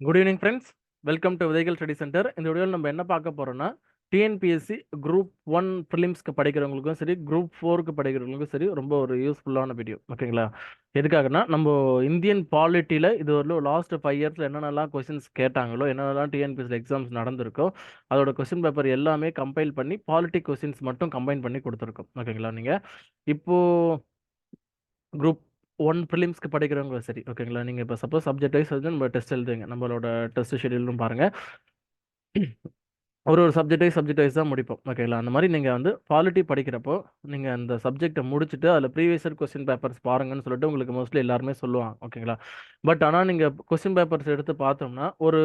Good evening friends welcome to விதைகள் study centre இந்த வீடியோவில் நம்ம என்ன பார்க்க போகிறோம்னா டிஎன்பிஎஸ்சி குரூப் ஒன் ஃபிலிம்ஸ்க்கு படிக்கிறவங்களுக்கும் சரி குரூப் ஃபோருக்கு படிக்கிறவங்களுக்கும் சரி ரொம்ப ஒரு யூஸ்ஃபுல்லான வீடியோ ஓகேங்களா எதுக்காகனா நம்ம இந்தியன் பாலிட்டியில் இது ஒரு லாஸ்ட் ஃபைவ் இயர்ஸில் என்னென்னலாம் கொஸ்டின்ஸ் கேட்டாங்களோ என்னென்னலாம் டிஎன்பிஎஸ்சி எக்ஸாம்ஸ் நடந்திருக்கோ அதோட கொஸ்டின் பேப்பர் எல்லாமே கம்பைல் பண்ணி பாலிட்டி கொஸ்டின்ஸ் மட்டும் கம்பைன் பண்ணி கொடுத்துருக்கோம். ஓகேங்களா நீங்கள் இப்போது குரூப் ஒன் ப்ரிலிம்ஸ்க்கு படிக்கிறவங்களும் சரி ஓகேங்களா? நீங்கள் இப்போ சப்போஸ் சப்ஜெக்ட் வைஸ் வந்து நம்ம டெஸ்ட் எழுதுங்க. நம்மளோட டெஸ்ட் ஷெடியூலும் பாருங்கள் ஒரு ஒரு சப்ஜெக்ட் வைஸ் சப்ஜெக்ட் வைஸ் தான் முடிப்போம் ஓகேங்களா? அந்த மாதிரி நீங்கள் வந்து குவாலிட்டி படிக்கிறப்போ நீங்கள் அந்த சப்ஜெக்டை முடிச்சுட்டு அதில் ப்ரீவியஸ் கொஸ்டின் பேப்பர்ஸ் பாருங்கன்னு சொல்லிட்டு உங்களுக்கு மோஸ்ட்லி எல்லாருமே சொல்லுவாங்க ஓகேங்களா? பட் ஆனால் நீங்கள் கொஸ்டின் பேப்பர்ஸ் எடுத்து பார்த்தோம்னா ஒரு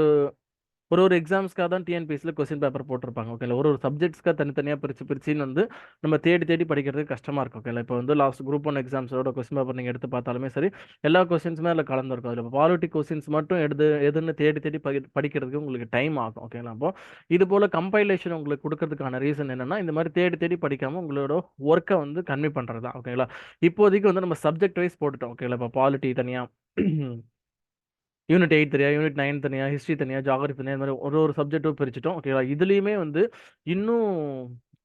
ஒரு ஒரு எக்ஸாம்ஸ்க்காக தான் டிஎன்பிஎஸ்சியில் கொஸ்டின் பேப்பர் போட்டிருப்பாங்க ஓகேங்களா ஒரு ஒரு சப்ஜெக்ட்ஸ்க்காக தனித்தனியாக பிரித்து பிரிச்சுன்னு வந்து நம்ம தேடி தேடி படிக்கிறதுக்கு கஷ்டமாக இருக்கும் ஓகேங்களா இப்போ வந்து லாஸ்ட் குரூப் ஒன் எக்ஸாம்ஸோட கொஸ்டின் பேப்பர் நீங்கள் எடுத்து பார்த்தாலுமே சரி எல்லா கொஸ்டின்ஸுமே அதில் கலந்துருக்கும். அதில் பாலிட்டி கொஸ்டின்ஸ் மட்டும் எடுத்து எதுன்னு தேடி தேடி படிக்கிறதுக்கு உங்களுக்கு டைம் ஆகும் ஓகேங்களா அப்போ இது போல் கம்பைலேஷன் உங்களுக்கு கொடுக்கறதுக்கான ரீசன் என்னென்னா இந்த மாதிரி தேடி தேடி படிக்காமல் உங்களோட ஒர்க்கை வந்து கன்வி பண்ணுறது தான் ஓகேங்களா இப்போதைக்கு வந்து நம்ம சப்ஜெக்ட் வைஸ் போட்டுட்டோம் ஓகேங்களா இப்போ பாலிட்டி தனியாக யூனிட் எயிட் தனியாக யூனிட் நைன் தனியாக ஹிஸ்ட்ரி தனியாக ஜாகிரஃபி தனியாக இந்த மாதிரி ஒரு ஒரு சப்ஜெக்ட்டும் பிரிச்சுட்டோம். ஓகேவா இதுலேயுமே வந்து இன்னும்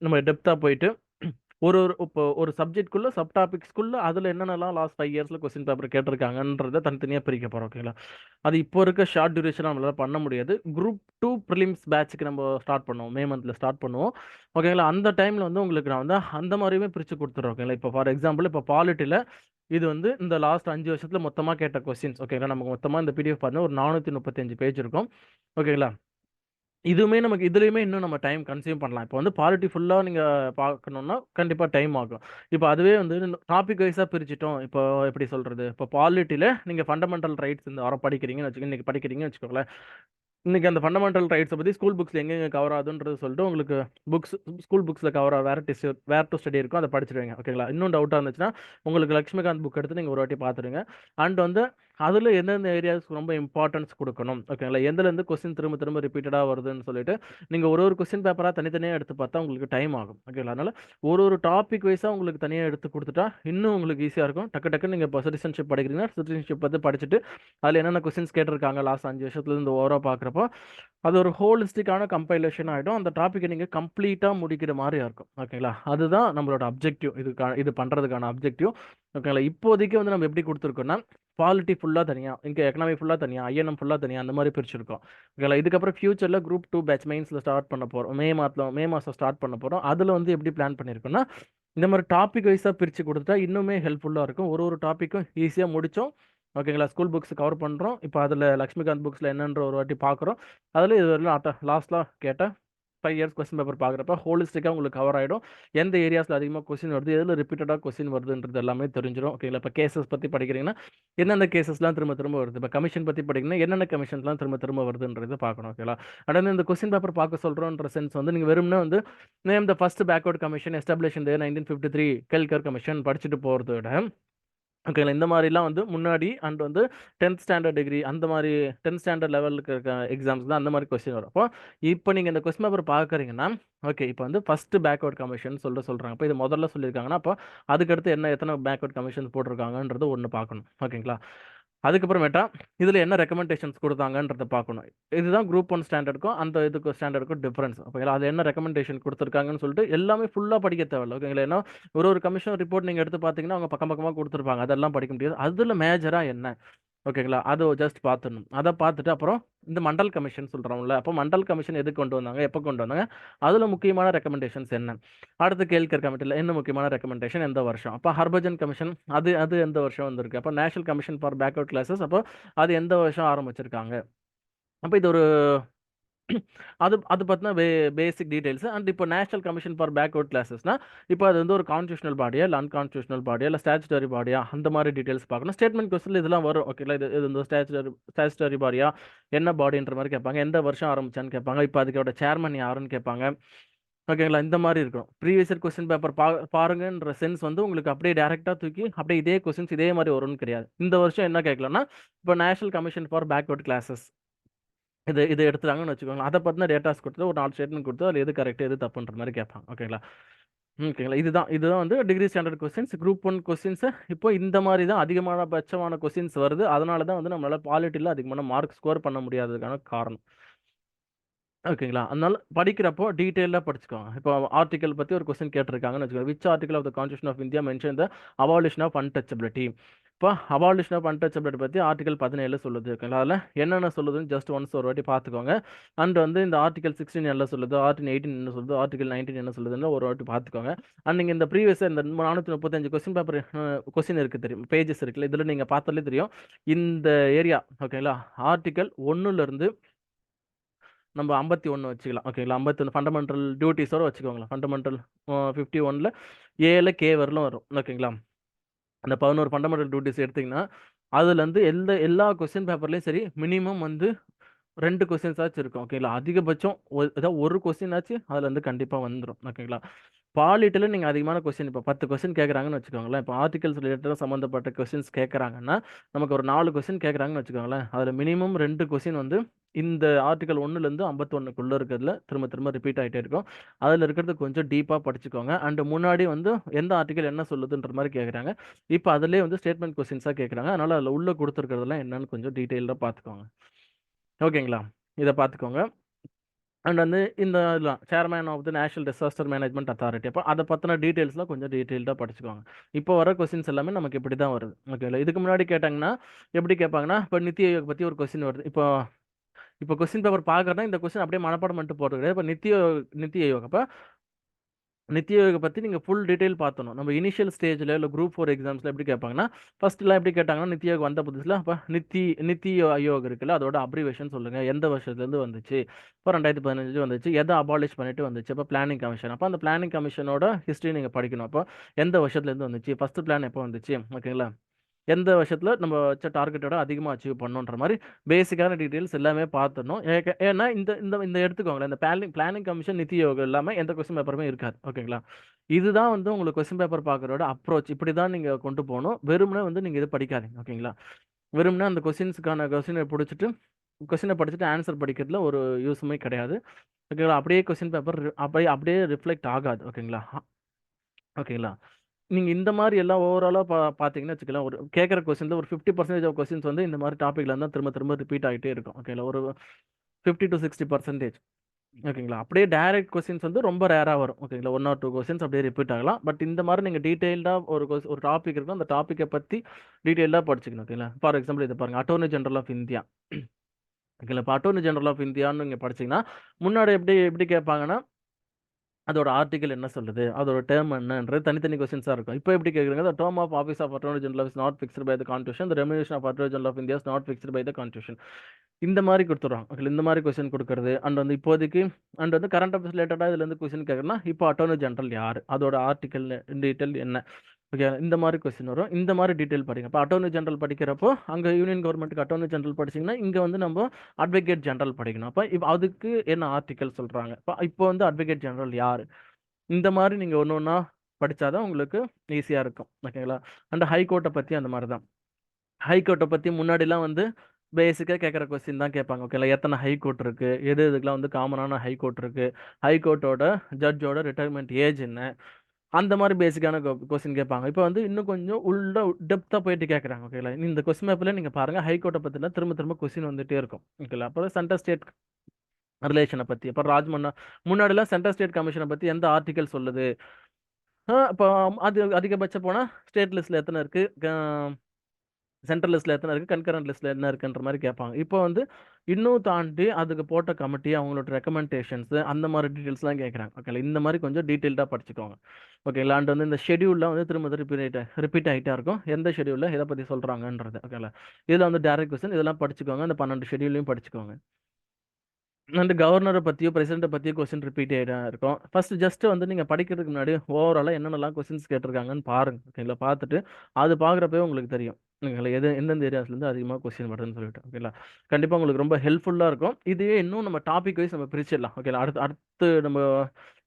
நம்ம டெப்த்தாக போயிட்டு ஒரு ஒரு இப்போ ஒரு சப்ஜெக்ட்குள்ளே சப் டாபிக்ஸ்குள்ளே அதில் என்னென்னலாம் லாஸ்ட் ஃபைவ் இயர்ஸில் கொஸ்டின் பேப்பர் கேட்டிருக்காங்கன்றதை தனித்தனியாக பிரிக்க போகிறோம் ஓகேங்களா அது இப்போ இருக்க ஷார்ட் டியூரேஷன் நம்மளால் பண்ண முடியாது. குரூப் டூ ப்ரிலிம்ஸ் பேட்சுக்கு நம்ம ஸ்டார்ட் பண்ணுவோம். மே மந்தில் ஸ்டார்ட் பண்ணுவோம். ஓகேங்களா அந்த டைமில் வந்து உங்களுக்கு நான் வந்து அந்த மாதிரியுமே பிரித்து கொடுத்துட்றோம். ஓகேங்களா இப்போ ஃபார் எக்ஸாம்பிள் இப்போ பாலிட்டியில் இது வந்து இந்த லாஸ்ட் அஞ்சு வருஷத்தில் மொத்தமாக கேட்ட கொஸ்டின்ஸ் ஓகேங்களா நமக்கு மொத்தமாக இந்த பிடிஎஃப் பார்த்தா ஒரு நானூற்றி முப்பத்தஞ்சு பேஜ் இருக்கும். ஓகேங்களா இதுவுமே நமக்கு இதுலேயுமே இன்னும் நம்ம டைம் கன்சியூம் பண்ணலாம். இப்போ வந்து பாலிட்டி ஃபுல்லாக நீங்கள் பார்க்கணுன்னா கண்டிப்பாக டைம் ஆகும். இப்போ அதுவே வந்து டாபிக் வைஸாக பிரிச்சிட்டோம். இப்போ எப்படி சொல்கிறது இப்போ பாலிட்டியில் நீங்கள் ஃபண்டமெண்டல் ரைட்ஸ் இந்த வாரம் படிக்கிறீங்கன்னு வச்சுக்கோங்க இன்றைக்கி படிக்கிறீங்கன்னு வச்சுக்கோங்களேன். இன்றைக்கி அந்த ஃபண்டமெண்டல் ரைட்ஸை பற்றி ஸ்கூல் புக்ஸில் எங்கெங்கே கவர் ஆகுதுன்றது சொல்லிட்டு உங்களுக்கு புக்ஸ் ஸ்கூல் புக்ஸில் கவர் ஆக வேறு டெஸ்ட் வேர் டு ஸ்டடி இருக்கும் அதை படிச்சிடுவீங்க ஓகேங்களா இன்னும் டவுட்டாக இருந்துச்சுன்னா உங்களுக்கு லக்ஷ்மிகாந்த் புக் எடுத்து நீங்கள் ஒரு வாட்டி பார்த்துருங்க அண்ட் வந்து அதில் எந்தெந்த ஏரியாஸ்க்கு ரொம்ப இம்பார்ட்டன்ஸ் கொடுக்கணும்? ஓகேங்களா? எந்தலேருந்து கொஸ்டின் திரும்ப திரும்ப ரிப்பீட்டடாக வருதுன்னு சொல்லிட்டு நீங்கள் ஒரு ஒரு கொஸ்டின் பேப்பராக தனித்தனியாக எடுத்து பார்த்தா உங்களுக்கு டைம் ஆகும். ஓகேங்களா? அதனால் ஒரு ஒரு டாபிக் வைஸாக உங்களுக்கு தனியாக எடுத்து கொடுத்துட்டா இன்னும் உங்களுக்கு ஈஸியாக இருக்கும். டக்கு டக்கு நீங்கள் இப்போ சிட்டிசன்ஷிப் படிக்கிறீங்கன்னா சிட்டிசன்ஷிப் வந்து படிச்சுட்டு அதில் என்னென்ன கொஸ்டின்ஸ் கேட்டிருக்காங்க லாஸ்ட் அஞ்சு வருஷத்துலேருந்து ஓவராக பார்க்குறப்போ அது ஒரு ஹோலிஸ்டிக்கான கம்பைலேஷன் ஆகிடும் அந்த டாப்பிக்கை நீங்கள் கம்ப்ளீட்டாக முடிக்கிற மாதிரி இருக்கும். ஓகேங்களா? அதுதான் நம்மளோட அப்ஜெக்டிவ் இதுக்கான இது பண்ணுறதுக்கான அப்ஜெக்டிவ் ஓகேங்களா? இப்போதைக்கு வந்து நம்ம எப்படி கொடுத்துருக்கோம்னா பாலிட்டி ஃபுல்லாக தனியாக இங்கே எக்கனாமி ஃபுல்லாக தனியாக ஐஎன்எம் ஃபுல்லாக தனியாக அந்த மாதிரி பிரிச்சிருக்கோம். ஓகேங்களா? இதுக்கப்புறம் ஃபியூச்சரில் குரூப் டூ பேட்ச் மெயின்ஸில் ஸ்டார்ட் பண்ண போகிறோம் மே மாதம் மே மாதம் ஸ்டார்ட் பண்ண போகிறோம் அதில் வந்து எப்படி பிளான் பண்ணியிருக்கோம்னா இந்த மாதிரி டாபிக் வைஸாக பிரித்து கொடுத்துட்டா இன்னுமே ஹெல்ப்ஃபுல்லாக இருக்கும். ஒரு ஒரு டாப்பிக்கும் ஈஸியாக முடித்தோம் ஓகேங்களா? ஸ்கூல் புக்ஸ் கவர் பண்ணுறோம் இப்போ அதில் லக்ஷ்மிகாந்த் புக்ஸில் என்னன்ற ஒரு வாட்டி பார்க்குறோம் அதில் இது வரலாம் லாஸ்ட்லாம் கேட்டால் ஃபைவ் இயர்ஸ் கொஸ்டின் பேப்பர் பார்க்குறப்ப ஹோலிஸ்டிக்காக உங்களுக்கு கவர் ஆகிடும் எந்த ஏரியாஸில் அதிகமாக கொஸ்டின் வருது எதில் ரிப்பீட்டடாக கொஸ்டின் வருதுன்றது எல்லாமே தெரிஞ்சிடும் ஓகேங்களா இப்போ கேசஸ் பற்றி படிக்கிறீங்கன்னா எந்தெந்த கேசஸ்லாம் திரும்ப திரும்ப வருது? இப்போ கமிஷன் பற்றி படிக்கிறீங்கன்னா என்னென்ன கமிஷன்ஸ்லாம் திரும்ப திரும்ப வருதுன்றது பார்க்கணும். ஓகேங்களா அதாவது இந்த கொஸ்டின் பேப்பர் பார்க்க சொல்கிறோன்ற சென்ஸ் வந்து நீங்கள் வெறும்னா வந்து name the first backward commission establish இந்த nineteen fifty three Kelkar commission படிச்சுட்டு போகிறத விட ஓகேங்களா? இந்த மாதிரிலாம் வந்து முன்னாடி அண்ட் வந்து டென்த் ஸ்டாண்டர்ட் டிகிரி அந்த மாதிரி டென்த் ஸ்டாண்டர்ட் லெவலுக்கு இருக்க எக்ஸாம்ஸ் தான் அந்த மாதிரி கொஸ்டின் வரும். அப்போ இப்போ நீங்கள் இந்த கொஸ்டின் பேப்பர் பார்க்குறீங்கன்னா ஓகே இப்போ வந்து ஃபஸ்ட்டு பேக்வர்ட் கமிஷன் சொல்லிட்டு சொல்கிறாங்க இப்போ இது முதல்ல சொல்லியிருக்காங்கன்னா அப்போ அதுக்கடுத்து என்ன எத்தனை பேக்வர்ட் கமிஷன்ஸ் போட்டிருக்காங்கன்றது ஒன்று பார்க்கணும். ஓகேங்களா? அதுக்கப்புறமேட்டா இதில் என்ன ரெக்கமெண்டேஷன்ஸ் கொடுத்தாங்கன்றத பார்க்கணும். இதுதான் குரூப் ஒன் ஸ்டாண்டர்டுக்கும் அந்த இதுக்கு ஸ்டாண்டர்டுக்கும் டிஃப்ரென்ஸ் ஓகேங்களா அது என்ன ரெக்கமெண்டேஷன் கொடுத்துருக்காங்கன்னு சொல்லிட்டு எல்லாமே ஃபுல்லாக படிக்க தேவையில்ல. ஓகேங்களா? ஏன்னா ஒரு ஒரு கமிஷன் ரிப்போர்ட் நீங்கள் எடுத்து பார்த்தீங்கன்னா அவங்க பக்கம் பக்கமாக கொடுத்துருப்பாங்க. அதெல்லாம் படிக்க முடியாது. அதில் மேஜராக என்ன? ஓகேங்களா? அது ஜஸ்ட் பார்த்துடணும் அதை பார்த்துட்டு அப்புறம் இந்த மண்டல் கமிஷன் சொல்கிறோம்ல அப்போ மண்டல் கமிஷன் எது கொண்டு வந்தாங்க? எப்போ கொண்டு வந்தாங்க? அதில் முக்கியமான ரெக்கமெண்டேஷன்ஸ் என்ன? அடுத்து கேள்கர் கமிட்டியில் என்ன முக்கியமான ரெக்கமெண்டேஷன் எந்த வருஷம்? அப்போ ஹர்பஜன் கமிஷன் அது அது எந்த வருஷம் வந்திருக்கு? அப்போ national commission for backward classes அப்போ அது எந்த வருஷம் ஆரம்பிச்சிருக்காங்க? அப்போ இது ஒரு அது அது பார்த்தினா பே பேசிக் டீடைல்ஸ் அண்ட் இப்போ நேஷனல் கமிஷன் ஃபார் பேக்வர்ட் கிளாஸஸ்னா இப்போ அது வந்து ஒரு கான்ஸ்டியூஷனல் பாடியா இல்லை அன்கான்ஸ்டியூஷனல் பாடியா இல்லை ஸ்டாச்சுட்டரி பாடியா அந்த மாதிரி டீடைல்ஸ் பார்க்கணும். ஸ்டேட்மெண்ட் கொஸ்டின் இதெல்லாம் வரும். ஓகேங்களா இது இது வந்து ஸ்டாச்சுட்டரி ஸ்டாச்சுட்டரி பாடியா என்ன பாடின்ற மாதிரி கேட்பாங்க. எந்த வருஷம் ஆரம்பிச்சான்னு கேட்பாங்க. இப்போ அதுக்கோட சேர்மன் யாருன்னு கேட்பாங்க. ஓகேங்களா இந்த மாதிரி இருக்கும். ப்ரீவியஸ் இயர் கொஸ்டின் பேப்பர் பா பாருங்கன்ற சென்ஸ் வந்து உங்களுக்கு அப்படியே டேரெக்டாக தூக்கி அப்படியே இதே கொஸ்டின்ஸ் இதே மாதிரி வரும்னு கிடையாது. இந்த வருஷம் என்ன கேட்கலன்னா இப்போ national commission for backward classes இது இது எடுத்துட்டாங்கன்னு வச்சுக்கோங்களேன். அதை பற்றின டேட்டாஸ் கொடுத்து ஒரு நாலு ஸ்டேட்மெண்ட் கொடுத்து அதில் எது கரெக்ட் எது தப்புன்ற மாதிரி கேட்பாங்க. ஓகேங்களா ஓகேங்களா இதுதான் இதுதான் வந்து degree standard questions group one questions இப்போ இந்த மாதிரி தான் அதிகமான பட்சமான கொஸ்டின்ஸ் வருது. அதனால தான் வந்து நம்மளால குவாலிட்டியில் அதிகமான மார்க் ஸ்கோர் பண்ண முடியாததுக்கான காரணம். ஓகேங்களா அதனால படிக்கிறப்போ டீட்டெயிலாக படிச்சுக்கோங்க. இப்போ ஆர்டிகல் பற்றி ஒரு கொஸ்டின் கேட்டிருக்காங்கன்னு வச்சுக்கோங்க. Which article of the constitution of India mention the abolition of untouchability இப்போ அபாலிஷன் ஆஃப் அன்டச்சபிலிட்டி பற்றி ஆர்டிகல் பதினேழு சொல்லுது ஓகேங்களா அதில் என்னென்ன சொல்லுதுன்னு ஜஸ்ட் ஒன்ஸ் ஒரு வாட்டி பார்த்துக்கோங்க. அண்ட் வந்து இந்த ஆர்டிகல் சிக்ஸ்டீன் என்ன சொல்லுது? ஆர்டிகல் எயிட்டீன் என்ன சொல்லுது? ஆர்டிகல் நைன்டீன் என்ன சொல்லுதுன்னு ஒரு வாட்டி பார்த்துக்கோங்க. அண்ட் நீங்கள் இந்த ப்ரீவியஸ் இந்த நானூற்றி முப்பத்தஞ்சு கொஸ்டின் பேப்பர் கொஸ்டின் இருக்குது தெரியும். பேஜஸ் இருக்குல்ல இதில் நீங்கள் பார்த்தாலே தெரியும். இந்த ஏரியா ஓகேங்களா ஆர்டிகல் ஒன்றுலேருந்து நம்ம ஐம்பத்தி ஒன்று வச்சுக்கலாம். ஓகேங்களா ஐம்பத்தி ஒன்று ஃபண்டமெண்டல் டியூட்டிஸோட வச்சுக்கோங்களேன். ஃபண்டமெண்டல் ஃபிஃப்டி ஒனில் ஏல கே வரலும் வரும். ஓகேங்களா அந்த பதினோரு ஃபண்டமெண்டல் டியூட்டிஸ் எடுத்திங்கன்னா அதுலேருந்து எந்த எல்லா கொஸ்டின் பேப்பர்லேயும் சரி மினிமம் வந்து ரெண்டு கொஸ்டின்ஸாச்சும் இருக்கும். ஓகேங்களா அதிகபட்சம் ஏதாவது ஒரு கொஸ்டினாச்சு அதில் வந்து கண்டிப்பாக வந்துடும் ஓகேங்களா பாலிட்டியில் நீங்கள் அதிகமான கொஸ்டின் இப்போ பத்து கொஸ்டின் கேட்குறாங்கன்னு வச்சுக்கோங்களேன். இப்போ ஆர்டிகல்ஸ் ரிலேட்டடாக சம்மந்தப்பட்ட கொஸ்டின்ஸ் கேட்குறாங்கன்னா நமக்கு ஒரு நாலு கொஸ்டின் கேட்குறாங்கன்னு வச்சுக்கோங்களேன். அதில் மினிமம் ரெண்டு கொஸ்டின் வந்து இந்த ஆர்டிகல் ஒன்றுலேருந்து ஐம்பத்தொன்னுக்குள்ளே இருக்கிறதுல திரும்ப திரும்ப ரிப்பீட் ஆகிட்டே இருக்கும். அதில் இருக்கிறது கொஞ்சம் டீப்பாக படிச்சுக்கோங்க. அண்டு முன்னாடி வந்து எந்த ஆர்டிகல் என்ன சொல்லுதுன்ற மாதிரி கேட்குறாங்க இப்போ அதிலே வந்து ஸ்டேட்மெண்ட் கொஸ்டின்ஸாக கேட்குறாங்க அதனால் அதில் உள்ளே கொடுத்துருக்கிறதுலாம் என்னன்னு கொஞ்சம் டீட்டெயிலாக பார்த்துக்கோங்க. ஓகேங்களா? இதை பார்த்துக்கோங்க. அண்ட் வந்து இந்த இதெல்லாம் chairman of the national disaster management authority அப்போ அதை பற்றின டீட்டெயில்ஸ்லாம் கொஞ்சம் டீட்டெயில்டாக படிச்சுக்கோங்க. இப்போ வர கொஸ்டின்ஸ் எல்லாமே நமக்கு இப்படி தான் வருது. ஓகேங்களா இதுக்கு முன்னாடி கேட்டாங்கன்னா எப்படி கேட்பாங்கன்னா இப்போ நித்தி ஆயோக் பற்றி ஒரு கொஸ்டின் வருது. இப்போ இப்போ கொஸ்டின் பேப்பர் பார்க்குறதா இந்த கொஸ்டின் அப்படியே மனப்பாடம் பண்ணிட்டு போகிறது கிடையாது. இப்போ நித்தி நித்தி ஆயோக். அப்போ நித்தி பற்றி நீங்கள் ஃபுல் டீட்டெயில் பார்த்தணும் நம்ம இனிஷியல் ஸ்டேஜில் இல்லை குரூப் ஃபோர் எக்ஸாம்ஸில் எப்படி கேட்பாங்கன்னா ஃபஸ்ட்டுலாம் எப்படி கேட்டாங்கன்னா நித்தி வந்த புதுசில் அப்போ நித்தி நித்தி ஆயோக் இருக்குல்ல அதோட அப்ரிவேஷன் சொல்லுங்கள் எந்த வருஷத்துலேருந்து வந்துச்சு? இப்போ ரெண்டாயிரத்தி பதினஞ்சு வந்துச்சு. எதை அபாலிஷ் பண்ணிட்டு வந்துச்சு? அப்போ பிளானிங் கமிஷன் அப்போ அந்த பிளானிங் கமிஷனோட ஹிஸ்ட்ரி நீங்கள் படிக்கணும். அப்போ எந்த வருஷத்துலேருந்து வந்துச்சு? ஃபஸ்ட்டு பிளான் எப்போ வந்துச்சு? ஓகேங்களா எந்த வருஷத்தில் நம்ம வச்ச டார்கெட்டோட அதிகமாக அச்சீவ் பண்ணுன்ற மாதிரி பேசிக்கான டீட்டெயில்ஸ் எல்லாமே பார்த்துடணும் ஏன்னா இந்த இந்த இந்த எடுத்துக்கோங்களேன் இந்த பிளானிங் பிளானிங் கமிஷன் நிதி யோகம் இல்லாமல் எந்த கொஸ்டின் பேப்பருமே இருக்காது. ஓகேங்களா இதுதான் வந்து உங்களுக்கு கொஸ்டின் பேப்பர் பார்க்குறோட அப்ரோச் இப்படி தான் நீங்கள் கொண்டு போகணும். வெறுமனே வந்து நீங்கள் இது படிக்காதீங்க. ஓகேங்களா வெறும்னா அந்த கொஸ்டின்ஸுக்கான கொஸ்டினை பிடிச்சிட்டு கொஸ்டினை படிச்சுட்டு ஆன்சர் படிக்கிறதுல ஒரு யூஸுமே கிடையாது. ஓகேங்களா அப்படியே கொஸ்டின் பேப்பர் அப்படியே அப்படியே ரிஃப்ளெக்ட் ஆகாது. ஓகேங்களா ஓகேங்களா நீங்கள் இந்த மாதிரி எல்லாம் ஓவராலாக பா பார்த்தீங்கன்னா வச்சுக்கலாம் ஒரு கேட்குற கொஸ்டினில் ஒரு ஃபிஃப்டி பர்சன்டேஜ் ஆஃப் கொஸ்டின்ஸ் வந்து இந்த மாதிரி டாப்பிக்கில் இருந்தால் திரும்ப திரும்ப ரிப்பீட் ஆகிட்டே இருக்கும். ஓகேங்களா ஒரு ஃபிஃப்டி டு சிக்ஸ்டி பர்சன்டேஜ் ஓகேங்களா அப்படியே டைரக்ட் கொஸ்டின்ஸ் வந்து ரொம்ப ரேராக வரும். ஓகேங்களா ஒன் ஆர் டூ கொஸ்டின்ஸ் அப்படியே ரிப்பீட் ஆகலாம். பட் இந்த மாதிரி நீங்கள் டீட்டெயில்டாக ஒரு ஒரு டாபிக் இருக்கும் அந்த டாப்பிக்கை பற்றி டீட்டெயிலாக படிச்சுக்கணும். ஓகேங்களா ஃபார் எக்ஸாம்பிள் இதை பாருங்கள் அட்டோர்னி ஜென்ரல் ஆஃப் இந்தியா ஓகேங்களா இப்போ அட்டோர்னி ஜென்ரல் ஆஃப் இந்தியான்னு நீங்கள் படிச்சிங்கன்னா முன்னாடி எப்படி எப்படி கேட்பாங்கன்னா அதோட ஆர்டிகல் என்ன சொல்லுது? அதோட டேர்ம் என்னன்றது தனித்தனி கொஸ்டின்ஸாக இருக்கும். இப்போ எப்படி கேட்குறாங்க? The term of office of attorney general is not fixed by the constitution the remuneration of attorney general of India is not fixed by the constitution இந்த மாதிரி கொடுத்துருவாங்க ஓகே இந்த மாதிரி கொஸ்டின் கொடுக்குறது. அண்ட் வந்து இப்போதைக்கு அண்ட் வந்து கரண்ட் அஃபேர்ஸ் ரிலேட்டடாக இதுலேருந்து கொஸ்டின் கேட்குறேன்னா இப்போ அட்டர்னி ஜெனரல் யார்? அதோட ஆர்டிகல் டீட்டெயில் என்ன? ஓகே இந்த மாதிரி கொஸ்டின் வரும். இந்த மாதிரி டீட்டெயில் படிங்க. இப்போ அட்டர்னி ஜென்ரல் படிக்கிறப்போ அங்கே யூனியன் கவர்மெண்ட்டுக்கு அட்டர்னி ஜென்ரல் படிச்சிங்கன்னா இங்கே வந்து நம்ம அட்வொகேட் ஜென்ரல் படிக்கணும். அப்போ இப்போ அதுக்கு என்ன ஆர்டிக்கல் சொல்கிறாங்க இப்போ இப்போ வந்து அட்வொகேட் ஜென்ரல் யார்? இந்த மாதிரி நீங்கள் ஒன்று ஒன்றா படித்தாதான் உங்களுக்கு ஈஸியாக இருக்கும். ஓகேங்களா அண்ட் ஹைகோர்ட்டை பற்றி அந்த மாதிரி தான் ஹைகோர்ட்டை பற்றி முன்னாடிலாம் வந்து பேசிக்காக கேட்குற கொஸ்டின் தான் கேட்பாங்க. ஓகேங்களா எத்தனை ஹைகோர்ட் இருக்குது எது இதுக்கெலாம் வந்து காமனான ஹைகோர்ட் இருக்குது ஹைகோர்ட்டோட ஜட்ஜோட ரிட்டைர்மெண்ட் ஏஜ் என்ன? அந்த மாதிரி பேசிக்கான கொஸ்டின் கேட்பாங்க. இப்போ வந்து இன்னும் கொஞ்சம் உள்ள டெப்த்தாக போயிட்டு கேட்குறாங்க ஓகேங்களா இந்த கொஸ்டின் பேப்பரில் நீங்கள் பாருங்கள் ஹைகோர்ட்டை பற்றிலாம் திரும்ப திரும்ப கொஸ்டின் வந்துகிட்டே இருக்கும் ஓகேங்களா அப்புறம் சென்ட்ரல் ஸ்டேட் ரிலேஷனை பற்றி அப்புறம் ராஜ்மன்னா முன்னாடிலாம் சென்ட்ரல் ஸ்டேட் கமிஷனை பற்றி எந்த ஆர்டிக்கல் சொல்லுது? இப்போ அது அதிகபட்சம் போனால் ஸ்டேட் லிஸ்ட்டில் எத்தனை இருக்குது சென்ட்ரல் லிஸ்ட்டில் எத்தனை இருக்குது கன்கரண்ட் லிஸ்ட்டில் என்ன இருக்குன்ற மாதிரி கேட்பாங்க. இப்போ வந்து இன்னும் தாண்டி அதுக்கு போட்ட கமிட்டி அவங்களோட ரெக்கமெண்டேஷன்ஸு அந்த மாதிரி டீட்டெயில்ஸ்லாம் கேட்குறாங்க. ஓகேங்களா? இந்த மாதிரி கொஞ்சம் டீட்டெயில்டாக படிச்சுக்கோங்க. ஓகேங்களா? அண்ட் வந்து இந்த ஷெடியூலில் வந்து திரும்ப ரிப்பீட் ரிப்பீட் ஆகிட்டா இருக்கும். எந்த ஷெடியூலில் எதை பற்றி சொல்கிறாங்கன்றது ஓகேங்களா? இதில் வந்து டேரக்ட் கொஸ்டின் இதெல்லாம் படிச்சுக்கோங்க. அந்த பன்னெண்டு ஷெடியூலையும் படிச்சுக்கோங்க. அண்ட் கவர்னரை பற்றியோ பிரசிடென்ட்டை பற்றியோ கொஸ்டின் ரிப்பீட் ஆகிட்டா இருக்கும். ஃபர்ஸ்ட் ஜஸ்ட் வந்து நீங்கள் படிக்கிறதுக்கு முன்னாடி ஓவராலாக என்னென்னலாம் கொஸ்டின்ஸ் கேட்டிருக்காங்கன்னு பாருங்க. ஓகேங்களா? பார்த்துட்டு அது பார்க்குறப்பவே உங்களுக்கு தெரியும். ஓகேங்களா எது எந்தெந்த ஏரியாஸ்லேருந்து அதிகமாக கொஸ்டின் வருதுன்னு சொல்லிட்டு ஓகேங்களா கண்டிப்பாக உங்களுக்கு ரொம்ப ஹெல்ப்ஃபுல்லாக இருக்கும். இதுவே இன்னும் நம்ம டாபிக் வைஸ் நம்ம பிரிச்சிடலாம் ஓகேங்களா அடுத்து அடுத்து நம்ம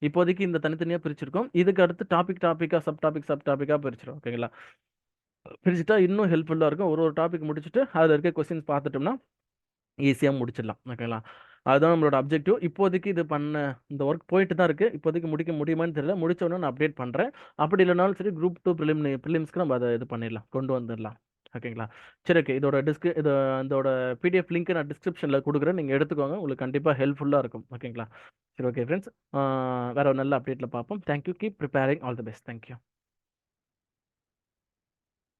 இப்போதைக்கு இந்த தனித்தனியாக பிரிச்சிருக்கோம். இதுக்கு அடுத்து டாபிக் டாப்பிக்காக சப் டாபிக் சப் டாப்பிக்காக பிரிச்சிடும் ஓகேங்களா பிரிச்சுட்டா இன்னும் ஹெல்ப்ஃபுல்லாக இருக்கும். ஒரு ஒரு டாபிக் முடிச்சுட்டு அதில் இருக்க கொஸ்டின்ஸ் பார்த்துட்டோம்னா ஈஸியாக முடிச்சிடலாம் ஓகேங்களா அதுதான் நம்மளோட அப்ஜெக்டிவ் இப்போதைக்கு இது பண்ண இந்த ஒர்க் போயிட்டு தான் இருக்குது இப்போதைக்கு முடிக்க முடியுமான்னு தெரியல. முடிச்ச உடனே நான் அப்டேட் பண்ணுறேன் அப்படி இல்லைனாலும் சரி குரூப் டூ ப்ரிலிம் ப்ரிலிம்ஸ்க்கு நம்ம அதை இது பண்ணிடலாம் கொண்டு வந்துடலாம். ஓகேங்களா? சரி ஓகே. இதோட டிஸ்க் இது இதோட பிடிஎஃப் லிங்க் நான் டிஸ்கிரிப்ஷனில் கொடுக்குறேன். நீங்கள் எடுத்துக்கோங்க. உங்களுக்கு கண்டிப்பாக ஹெல்ப்ஃபுல்லாக இருக்கும். ஓகேங்களா? சரி ஓகே ஃப்ரெண்ட்ஸ் வேற ஒரு நல்ல அப்டேட்டில் பார்ப்போம். Thank you keep preparing all the best thank you